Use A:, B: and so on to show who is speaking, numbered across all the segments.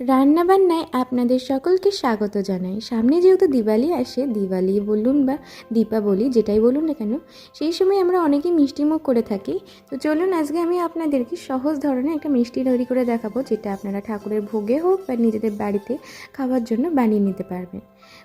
A: রান্নাবান্নায় আপনাদের সকলকে স্বাগত জানাই। সামনে যেহেতু দিওয়ালি আসে, দিওয়ালি বলুন বা দীপাবলি যেটাই বলুন না কেন, সেই সময় আমরা অনেকেই মিষ্টিমুখ করে থাকি। তো চলুন আজকে আমি আপনাদেরকে সহজ ধরনের একটা মিষ্টি তৈরি করে দেখাবো, যেটা আপনারা ঠাকুরের ভোগে হোক বা নিজেদের বাড়িতে খাওয়ার জন্য বানিয়ে নিতে পারবেন।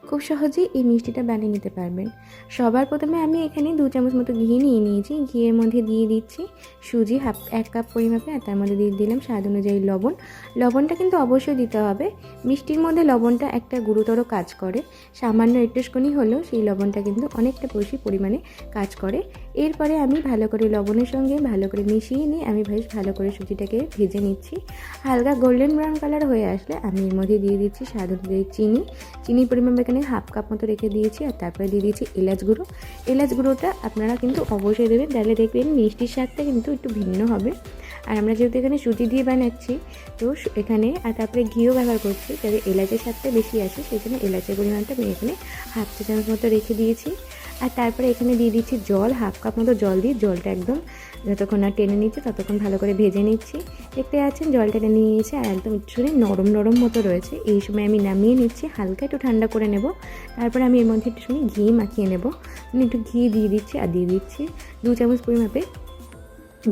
A: খুব সহজেই এই মিষ্টিটা বানিয়ে নিতে পারবেন। সবার প্রথমে আমি এখানে দু চামচ মতো ঘি নিয়ে নিয়েছি। ঘিয়ের মধ্যে দিয়ে দিচ্ছি সুজি, হাফ, এক কাপ পরিমাপে, আর তার মধ্যে দিয়ে দিলাম স্বাদ অনুযায়ী লবণ। লবণটা কিন্তু অবশ্যই দিতে হবে। মিষ্টির মধ্যে লবণটা একটা গুরুতর কাজ করে। সামান্য একটুখানি হলেও সেই লবণটা কিন্তু অনেকটা বেশি পরিমাণে কাজ করে। এরপরে আমি ভালো করে লবণের সঙ্গে ভালো করে মিশিয়ে নিয়ে আমি বেশ ভালো করে সুজিটাকে ভেজে নিচ্ছি। হালকা গোল্ডেন ব্রাউন কালার হয়ে আসলে আমি এর মধ্যে দিয়ে দিচ্ছি স্বাদ অনুযায়ী চিনি। চিনি পরিমাণ এখানে হাফ কাপ মতো রেখে দিয়েছি আর তারপরে দিয়ে দিয়েছি এলাচ গুঁড়ো। এলাচ গুঁড়োটা আপনারা কিন্তু অবশ্যই দেবেন, তাহলে দেখবেন মিষ্টির স্বাদটা কিন্তু একটু ভিন্ন হবে। আর আমরা যেহেতু এখানে সুজি দিয়ে বানাচ্ছি, তো এখানে আর তারপরে ঘিও ব্যবহার করছি, যাতে এলাচের স্বাদটা বেশি আসে, সেই জন্য এলাচের পরিমাণটা আমি এখানে হাফ চা চামচ মতো রেখে দিয়েছি। আর তারপরে এখানে দিয়ে দিচ্ছি জল, হাফ কাপ মতো জল দিয়ে জলটা একদম যতক্ষণ না টেনে নিচ্ছে ততক্ষণ ভালো করে ভেজে নিচ্ছি। দেখতে আছেন জল টেনে নিয়ে নিয়েছে আর একদম একটুখানি নরম নরম মতো রয়েছে। এই সময় আমি নামিয়ে নিচ্ছি, হালকা একটু ঠান্ডা করে নেব। তারপরে আমি এর মধ্যে একটুখানি ঘি মাখিয়ে নেব। আমি একটু ঘি দিয়ে দিচ্ছি আর দিয়ে দিচ্ছি দু চামচ পরিমাপে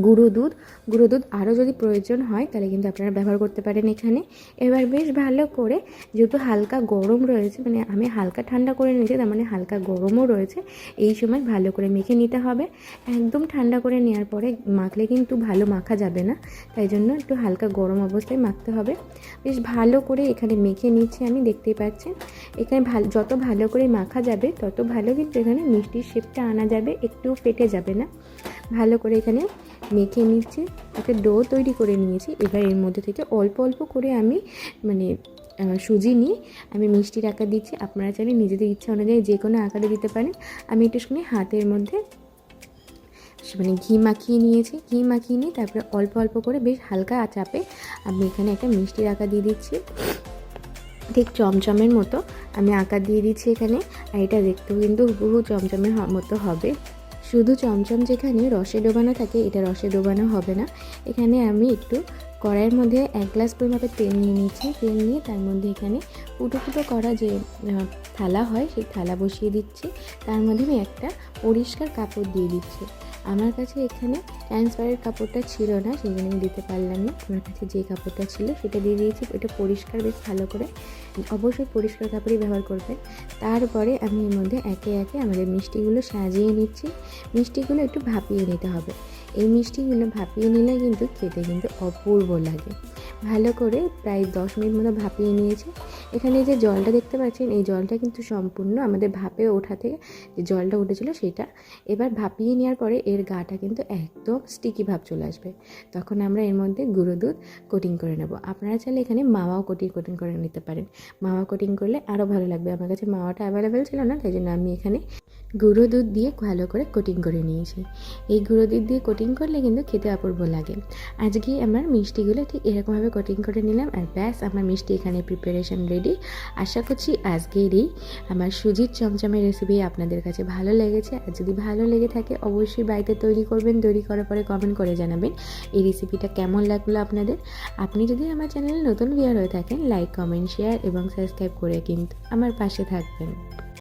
A: গুঁড়ো দুধ। গুঁড়ো দুধ আরও যদি প্রয়োজন হয়, তাহলে কিন্তু আপনারা ব্যবহার করতে পারেন এখানে। এবার বেশ ভালো করে যেহেতু হালকা গরম রয়েছে মানে আমি হালকা ঠান্ডা করে নিয়েছি, তার মানে হালকা গরমও রয়েছে, এই সময় ভালো করে মেখে নিতে হবে। একদম ঠান্ডা করে নেওয়ার পরে মাখলে কিন্তু ভালো মাখা যাবে না, তাই জন্য একটু হালকা গরম অবস্থায় মাখতে হবে। বেশ ভালো করে এখানে মেখে নিচ্ছি আমি, দেখতেই পাচ্ছেন। এখানে ভালো যত ভালো করে মাখা যাবে, তত ভালো কিন্তু এখানে মিষ্টির শেপটা আনা যাবে একটু ফেটে যাবে না। ভালো করে এখানে মেখে নিচ্ছি, একটা ডো তৈরি করে নিয়েছি। এবার এর মধ্যে থেকে অল্প অল্প করে আমি মানে সুজি নিয়ে আমি মিষ্টির আকার দিচ্ছি। আপনারা চাইলে নিজেদের ইচ্ছা অনুযায়ী যে কোনো আকারে দিতে পারেন। আমি একটুখানি হাতের মধ্যে মানে ঘি মাখিয়ে নিয়েছি। ঘি মাখিয়ে নিয়ে তারপরে অল্প অল্প করে বেশ হালকা চাপে আমি এখানে একটা মিষ্টির আকার দিয়ে দিচ্ছি। ঠিক চমচমের মতো আমি আকার দিয়ে দিচ্ছি এখানে। আর এটা দেখতেও কিন্তু হুবহু চমচমের মতো হবে। শুধু চমচম যেখানে রসে ডোবানো থাকে, এটা রসে ডোবানো হবে না। এখানে আমি একটু কড়াইয়ের মধ্যে এক গ্লাস পরিমাপে তেল নিয়ে নিচ্ছি তেল নিয়ে তার মধ্যে এখানে ফুটো ফুটো করা যে থালা হয়, সেই থালা বসিয়ে দিচ্ছি। তার মধ্যে আমি একটা পরিষ্কার কাপড় দিয়ে দিচ্ছি। আমার কাছে এখানে ট্রান্সপারেন্ট কাপড়টা ছিল না, সেই জন্য আমি দিতে পারলাম না। আমার কাছে যে কাপড়টা ছিল সেটা দিয়ে দিয়েছি ওটা পরিষ্কার বেশ ভালো করে। অবশ্যই পরিষ্কার কাপড়ই ব্যবহার করবেন। তারপরে আমি এর মধ্যে একে একে আমাদের মিষ্টিগুলো সাজিয়ে নিচ্ছি। মিষ্টিগুলো একটু ভাপিয়ে নিতে হবে। এই মিষ্টিগুলো ভাপিয়ে নিলে কিন্তু খেতে কিন্তু অপূর্ব লাগে। ভালো করে প্রায় দশ মিনিট মতো ভাপিয়ে নিয়েছি। এখানে যে জলটা দেখতে পাচ্ছেন, এই জলটা কিন্তু সম্পূর্ণ আমাদের ভাপে ওঠা থেকে যে জলটা উঠেছিল সেটা এবার ভাপিয়ে নেওয়ার পরে এর গাটা কিন্তু একদম স্টিকি ভাব চলে আসবে। তখন আমরা এর মধ্যে গুঁড়ো দুধ কোটিং করে নেব। আপনারা চাইলে এখানে মাওয়াও কোটিং কোটিং করে নিতে পারেন। মাওয়া কোটিং করলে আরও ভালো লাগবে। আমার কাছে মাওয়াটা অ্যাভেলেবেল ছিল না, তাই জন্য আমি এখানে গুঁড়ো দুধ দিয়ে ভালো করে কোটিং করে নিয়েছি। এই গুঁড়ো দুধ দিয়ে কোটিং করলে কিন্তু খেতে অপূর্ব লাগে। আজকে আমার মিষ্টিগুলো ঠিক এরকমভাবে কোটিং করে নিলাম আর ব্যাস, আমার মিষ্টি এখানে প্রিপারেশন রেডি আশা করছি আজকের এই আমার সুজির চমচমের রেসিপি আপনাদের কাছে ভালো লেগেছে। আর যদি ভালো লেগে থাকে, অবশ্যই বাড়িতে তৈরি করবেন। তৈরি করার পরে কমেন্ট করে জানাবেন এই রেসিপিটা কেমন লাগল আপনাদের। আপনি যদি আমার চ্যানেলে নতুন ভিয়ার হয়ে থাকেন লাইক কমেন্ট শেয়ার এবং সাবস্ক্রাইব করে কিন্তু আমার পাশে থাকবেন।